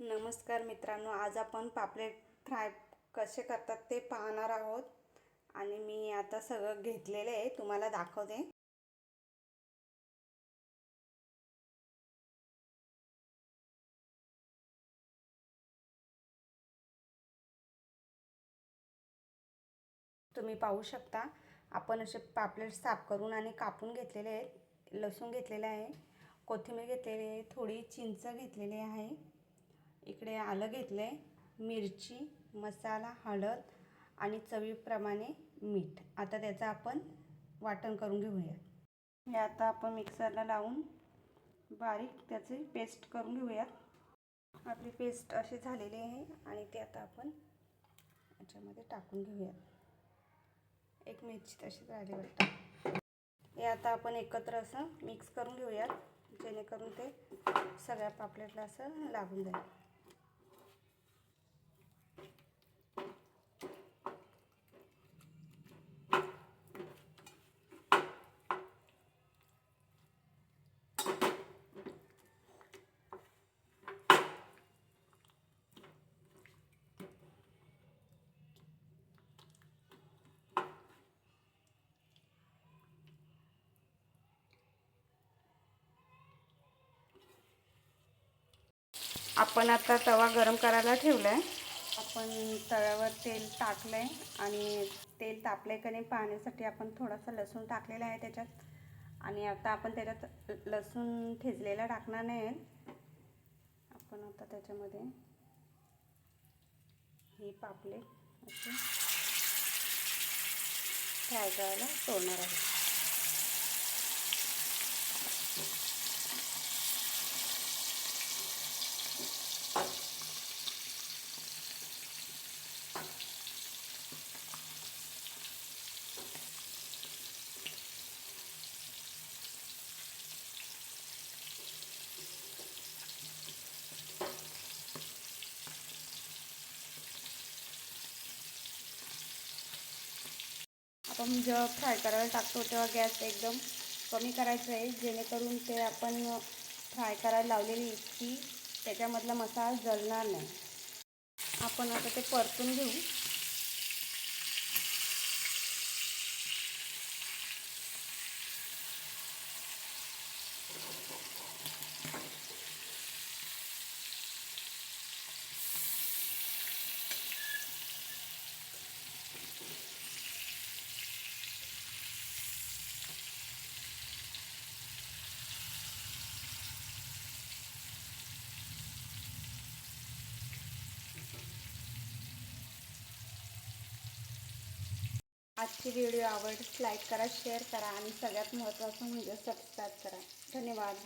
नमस्कार मित्रांनो आज आपण पापलेट फ्राय कसे करतात ते पाहणार आहोत. आणि मी आता सगळं घेतलेलं आहे तुम्हाला दाखवते. तुम्ही पाहू शकता आपण असे पापलेट साफ करून आणि कापून घेतलेले आहेत लसूण घेतलेलं आहे कोथिंबीर घेतलेली आहे थोडी चिंच घेतलेली आहे. इकडे आलं घेतलं आहे मिरची मसाला हळद आणि चवीप्रमाणे मीठ. आता त्याचं आपण वाटण करून घेऊया. हे आता आपण मिक्सरला लावून बारीक त्याची पेस्ट करून घेऊयात आपली पेस्ट अशी झालेली आहे आणि ते आता आपण याच्यामध्ये टाकून घेऊयात एक मिरची तशी राहिली वाटतं हे आता आपण एकत्र असं मिक्स करून घेऊयात जेणेकरून ते सगळ्या पापलेटला असं लागून जाईल. आपण आता तवा गरम करायला ठेवला आहे आपण तव्यावर तेल टाकलं आहे आणि तेल तापलं आहे का नाही पाहण्यासाठी आपण थोडासा लसूण टाकलेला आहे त्याच्यात. आणि आता आपण त्याच्यात लसूण ठेचलेला टाकणार नाही. आपण आता त्याच्यामध्ये ही पापलेट असे फ्राय करायला सोडणार आहे आपण जेव्हा फ्राय करायला टाकतो तेव्हा गॅस एकदम कमी करायचं आहे. जेणेकरून ते आपण फ्राय करायला लावलेली इतकी त्याच्यामधला मसाला जळणार नाही. आपण आता ते परतून घेऊ. आजची व्हिडिओ आवडल्यास लाईक करा शेअर करा आणि सगळ्यात महत्त्वाचं म्हणजे सबस्क्राईब करा. धन्यवाद.